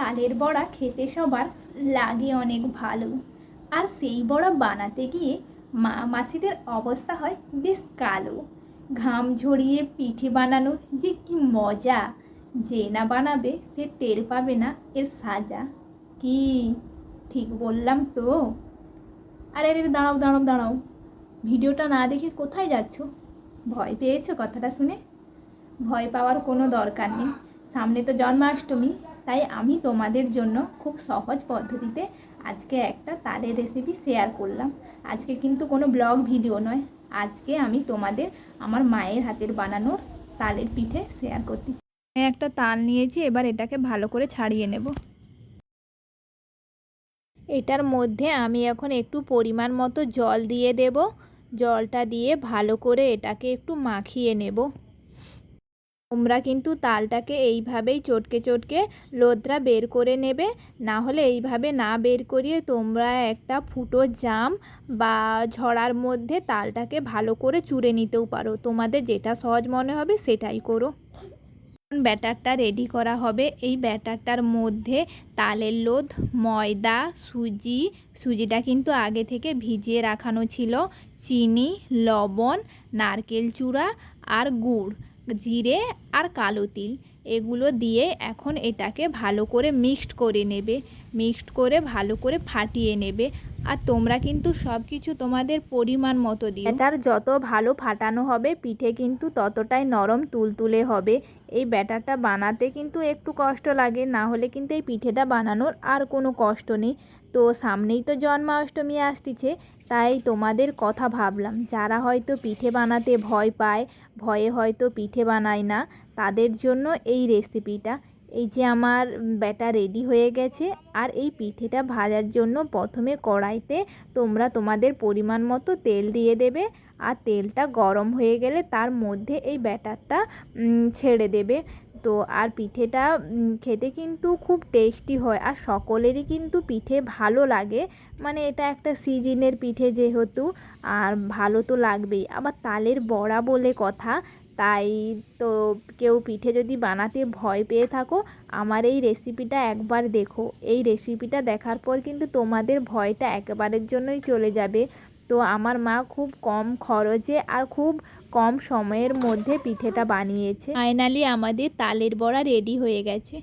তালের বড়া খেতে সবার লাগে অনেক ভালো। আর সেই বড়া বানাতে গিয়ে মা মাসিদের অবস্থা হয় বেশ কালো। ঘাম ঝরিয়ে পিঠে বানানো যে কি মজা! যে না বানাবে সে টের পাবে না এর সাজা। কি? ঠিক বললাম তো? আরে আরে দাঁড়াও দাঁড়াও দাঁড়াও। ভিডিওটা না দেখে কোথায় যাচ্ছ? ভয় পেয়েছ কথাটা শুনে? ভয় পাওয়ার কোনো দরকার নেই। সামনে তো জন্মাষ্টমী তাই আমি তোমাদের জন্য খুব সহজ পদ্ধতিতে আজকে একটা তালের রেসিপি শেয়ার করলাম। আজকে কিন্তু কোনো ব্লগ ভিডিও নয়। আজকে আমি তোমাদের আমার মায়ের হাতের বানানোর তালের পিঠে শেয়ার করতে একটা তাল নিয়েছি, এবার এটাকে ভালো করে ছাড়িয়ে নেব। এটার মধ্যে আমি এখন একটু পরিমাণ মতো জল দিয়ে দেব। জলটা দিয়ে ভালো করে এটাকে একটু মাখিয়ে নেব। তোমরা কিন্তু তালটাকে এইভাবেই চটকে চটকে লোদরা বের করে নেবে। না হলে এইভাবে না বের করিয়ে তোমরা একটা ফুটো জাম বা ঝড়ার মধ্যে তালটাকে ভালো করে চুড়ে নিতেও পারো। তোমাদের যেটা সহজ মনে হবে সেটাই করো। ব্যাটারটা রেডি করা হবে। এই ব্যাটারটার মধ্যে তালের লোদ, ময়দা, সুজি, সুজিটা কিন্তু আগে থেকে ভিজিয়ে রাখানো ছিল। চিনি, লবণ, নারকেল চূড়া আর গুড়। জিরে আর কালো তিল, এগুলো দিয়ে এখন এটাকে ভালো করে মিক্সড করে নেবে। মিক্সড করে ভালো করে ফাটিয়ে নেবে। আর তোমরা কিন্তু সব কিছু তোমাদের পরিমাণ মতো দিও। এটার যত ভালো ফাটানো হবে, পিঠে কিন্তু ততটাই নরম তুলতুলে হবে। এই ব্যাটারটা বানাতে কিন্তু একটু কষ্ট লাগে, না হলে কিন্তু এই পিঠেটা বানানোর আর কোনো কষ্ট নেই। তো সামনেই তো জন্মাষ্টমী আসতেছে তাই তোমাদের কথা ভাবলাম। যারা হয়তো পিঠে বানাতে ভয় পায়, ভয়ে হয়তো পিঠে বানায় না, তাদের জন্য এই রেসিপিটা এই যে আমার ব্যাটা রেডি হয়ে গেছে, আর এই পিঠেটা ভাজার জন্য প্রথমে কড়াইতে তোমরা তোমাদের পরিমাণ মতো তেল দিয়ে দেবে, আর তেলটা গরম হয়ে গেলে তার মধ্যে এই ব্যাটারটা ছেড়ে দেবে। তো আর পিঠেটা খেতে কিন্তু খুব টেস্টি হয় আর সকলেরই কিন্তু পিঠে ভালো লাগে। মানে এটা একটা সিজনের পিঠে যেহেতু, আর ভালো তো লাগবেই। আবার তালের বড়া বলে কথা, তাই তো কেউ পিঠে যদি বানাতে ভয় পেয়ে থাকো, আমার এই রেসিপিটা একবার দেখো। এই রেসিপিটা দেখার পর কিন্তু তোমাদের ভয়টা একেবারের জন্যই চলে যাবে। তো আমার মা খুব কম খরচে আর খুব কম সময়ের মধ্যে পিঠেটা বানিয়েছে। ফাইনালি আমাদের তালের বড়া রেডি হয়ে গেছে।